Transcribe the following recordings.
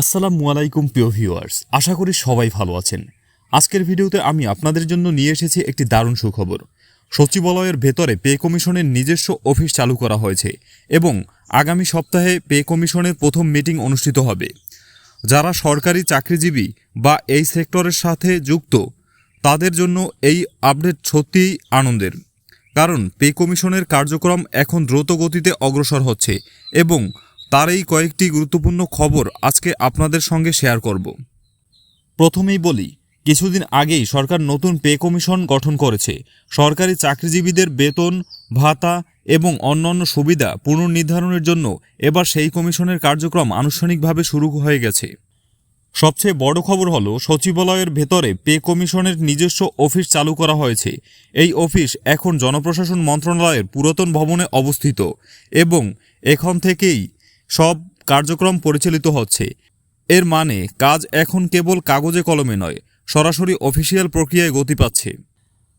আসসালামু আলাইকুম প্রিয় ভিউয়ার্স, আশা করি সবাই ভালো আছেন। আজকের ভিডিওতে আমি আপনাদের জন্য নিয়ে এসেছি একটি দারুণ সুখবর। সচিবালয়ের ভেতরে পে কমিশনের নিজস্ব অফিস চালু করা হয়েছে এবং আগামী সপ্তাহে পে কমিশনের প্রথম মিটিং অনুষ্ঠিত হবে। যারা সরকারি চাকরিজীবী বা এই সেক্টরের সাথে যুক্ত, তাদের জন্য এই আপডেট সত্যিই আনন্দের। কারণ পে কমিশনের কার্যক্রম এখন দ্রুত গতিতে অগ্রসর হচ্ছে এবং তার এই কয়েকটি গুরুত্বপূর্ণ খবর আজকে আপনাদের সঙ্গে শেয়ার করব। প্রথমেই বলি, কিছুদিন আগেই সরকার নতুন পে কমিশন গঠন করেছে। সরকারি চাকরিজীবীদের বেতন, ভাতা এবং অন্যান্য সুবিধা পুনর্নির্ধারণের জন্য এবার সেই কমিশনের কার্যক্রম আনুষ্ঠানিকভাবে শুরু হয়ে গেছে। সবচেয়ে বড় খবর হলো, সচিবালয়ের ভেতরে পে কমিশনের নিজস্ব অফিস চালু করা হয়েছে। এই অফিস এখন জনপ্রশাসন মন্ত্রণালয়ের পুরাতন ভবনে অবস্থিত এবং এখান থেকেই সব কার্যক্রম পরিচালিত হচ্ছে। এর মানে কাজ এখন কেবল কাগজে কলমে নয়, সরাসরি অফিসিয়াল প্রক্রিয়ায় গতি পাচ্ছে।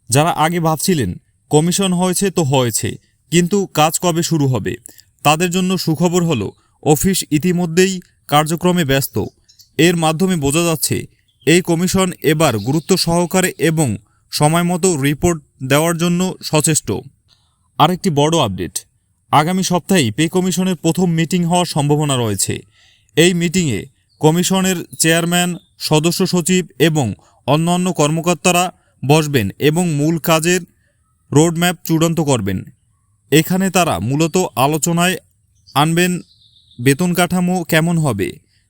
যারা আগে ভাবছিলেন, কমিশন হয়েছে তো হয়েছে, কিন্তু কাজ কবে শুরু হবে? তাদের জন্য সুখবর হলো, অফিস ইতিমধ্যেই কার্যক্রমে ব্যস্ত। এর মাধ্যমে বোঝা যাচ্ছে, এই কমিশন এবার গুরুত্ব সহকারে এবং সময়মতো রিপোর্ট দেওয়ার জন্য সচেষ্ট। আরেকটি বড় আপডেট আগামী সপ্তাহেই পে কমিশনের প্রথম মিটিং হওয়ার সম্ভাবনা রয়েছে। এই মিটিংয়ে কমিশনের চেয়ারম্যান, সদস্য সচিব এবং অন্যান্য কর্মকর্তারা বসবেন এবং মূল কাজের রোডম্যাপ চূড়ান্ত করবেন। এখানে তারা মূলত আলোচনায় আনবেন বেতন কাঠামো কেমন হবে,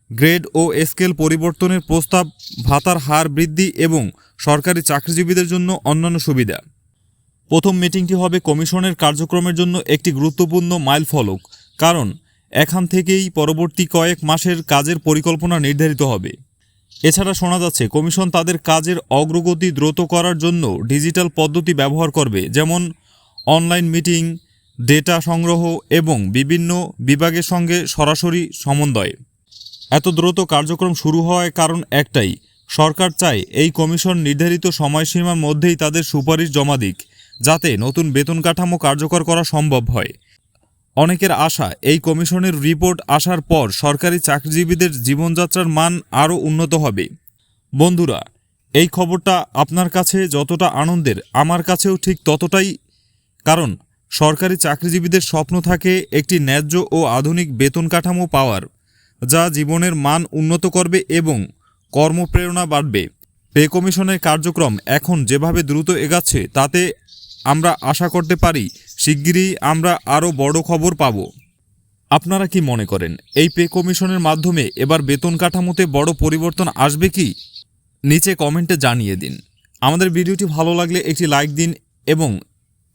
গ্রেড ও স্কেল পরিবর্তনের প্রস্তাব, ভাতার হার বৃদ্ধি এবং সরকারি চাকরিজীবীদের জন্য অন্যান্য সুবিধা। প্রথম মিটিংটি হবে কমিশনের কার্যক্রমের জন্য একটি গুরুত্বপূর্ণ মাইলফলক কারণ এখান থেকেই পরবর্তী কয়েক মাসের কাজের পরিকল্পনা নির্ধারিত হবে। এছাড়া শোনা যাচ্ছে, কমিশন তাদের কাজের অগ্রগতি দ্রুত করার জন্য ডিজিটাল পদ্ধতি ব্যবহার করবে, যেমন অনলাইন মিটিং, ডেটা সংগ্রহ এবং বিভিন্ন বিভাগের সঙ্গে সরাসরি সমন্বয়। এত দ্রুত কার্যক্রম শুরু হওয়ার কারণ একটাই, সরকার চায় এই কমিশন নির্ধারিত সময়সীমার মধ্যেই তাদের সুপারিশ জমা দিক। যাতে নতুন বেতন কাঠামো কার্যকর করা সম্ভব হয়। অনেকের আশা, এই কমিশনের রিপোর্ট আসার পর সরকারি চাকরিজীবীদের জীবনযাত্রার মান আরও উন্নত হবে। বন্ধুরা, এই খবরটা আপনার কাছে যতটা আনন্দের, আমার কাছেও ঠিক ততটাই। কারণ, সরকারি চাকরিজীবীদের স্বপ্ন থাকে একটি ন্যায্য ও আধুনিক বেতন কাঠামো পাওয়ার, যা জীবনের মান উন্নত করবে এবং কর্মপ্রেরণা বাড়বে। পে কমিশনের কার্যক্রম এখন যেভাবে দ্রুত এগাচ্ছে, তাতে আমরা আশা করতে পারি, শিগগিরই আমরা আরও বড় খবর পাব। আপনারা কি মনে করেন, এই পে কমিশনের মাধ্যমে এবার বেতন কাঠামোতে বড় পরিবর্তন আসবে কি? নিচে কমেন্টে জানিয়ে দিন। আমাদের ভিডিওটি ভালো লাগলে একটি লাইক দিন এবং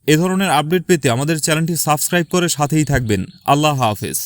এ ধরনের আপডেট পেতে আমাদের চ্যানেলটি সাবস্ক্রাইব করে সাথেই থাকবেন। আল্লাহ হাফেজ।